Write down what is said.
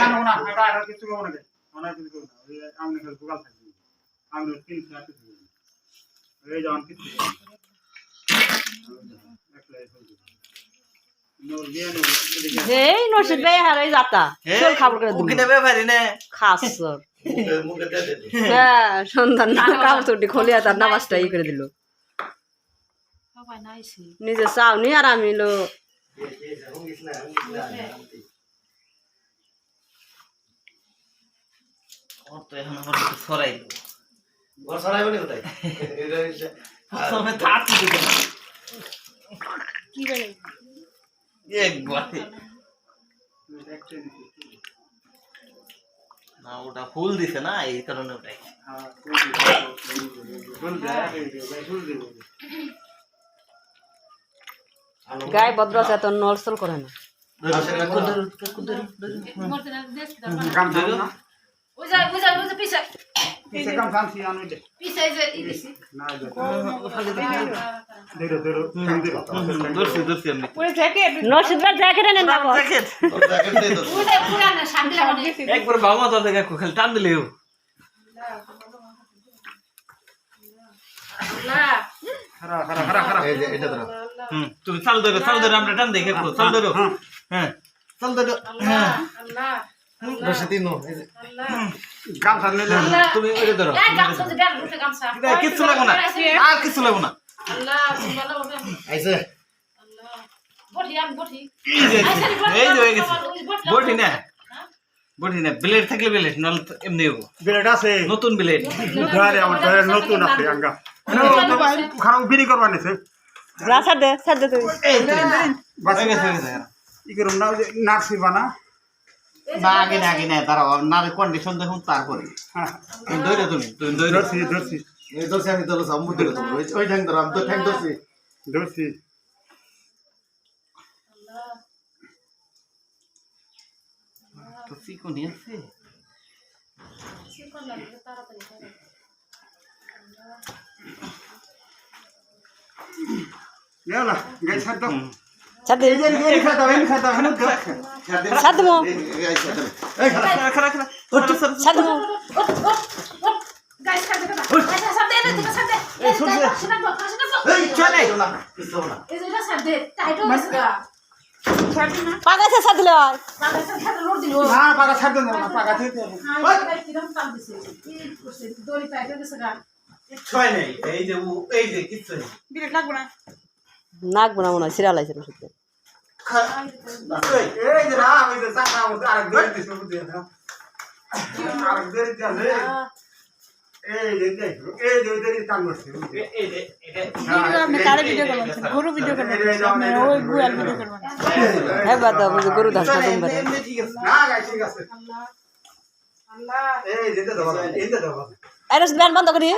জানো না এটা আর কিছু করব না কিছু করব খেলে তিন চার কিছু এই কিছু এই নসিদ ভাই হারাই যাতা চল খাবার করে না। খাস হ্যাঁ সন্ধান না কাপড় চুটি খোলিয়া তার নামাজটা ই করে দিল। নিজে চাওনি আর আমি লো। ওর তো এখন আমার একটু সরাই দেবো। ঘর ছড়াইবে না কোথায় প্রথমে দিকে একবারে। ওটা ফুল দিছে না এই কারণে ওটাই। গায়ে ভদ্র আছে এত নলসল করে না। কাম জানো না? পিছে কাম জানছি, আমি দে। না, দে। ধরো, ধরো, কাম দিরো। ধরছি ধরছি আমি নসিদ ভাই জ্যাকেট এনে দেবো জ্যাকেট জ্যাকেট দিয়ে দোস একবার বাবা তো দেখে খালি টান দিলেও খারা, খারা, খারা, খারা। এই যে এটা ধরো হুম তুমি চাল ধরো চাল ধরো আমরা টান দেখে চাল ধরো হ্যাঁ। হ্যাঁ চাল ধরো হ্যাঁ রশি যে গামছা নিলে তুমি ওইটা ধরো। না, কিচ্ছু লাগবো না। আর কিচ্ছু লাগবো না। আইছে এই যে। এই যে হয়ে গেছে বটি না। বটি না ব্লেড থাকলে ব্লেড নাহলে তো এমনি হব বিলেট আছে। নতুন ব্লেড। ধরে আমার ধরে নতুন আছে আঙ্গা। খারাপ বিড়ি করবা নিছে না ছাড় দে ছাড় দে তুই বাস গেছে গেছে। ই করুম না নার্সি বানা। না আগে না আগে না দাঁড়াও না কন্ডিশন দেখুন তারপরে। তুমি ধরে তুমি তুমি ধরে ধরছি ধরছি। এই দোসে আমি তোর সামনে ধরে তোর ওই ঠ্যাং ধরো আমি তো ঠ্যাং ধরছি। ধরছি। তো চিকনি আছে। গেলা গাই ছাড় দাও। ছাড় দে। এই যে এই খাতা এই খাতা হলো তো। ছাড় দেবো। এই এই আইছে এই খারাপ খারা খারা খারা ওর তো সর ছাড় দেবো। এই চলে। না কিছু না। পাকাছে ছাড় দিলে ছাড় দাও না পাকা থেকে কিচ্ছু হয় এই যে এই যে কিচ্ছু নেই। নাকবো না। মনে সিরিয়াল আছে নসিদ ভাই এই যে না ওই যে চাকা মতো আরেক ধরে দিছে বুঝি না আরেক ধরে দিছে এই যে দেখো এই যে ধরে টান করছে বুঝি এ- এই যে এটা আপনি কারে। ভিডিও করবেন গরু ভিডিও করবেন আপনি ওই গুয়াল ভিডিও করবেন হ্যাঁ গরু ঠিক আছে না গাই ঠিক আছে এই যে দাও এই যে দাও এই নসিদ ব্যান বন্ধ করি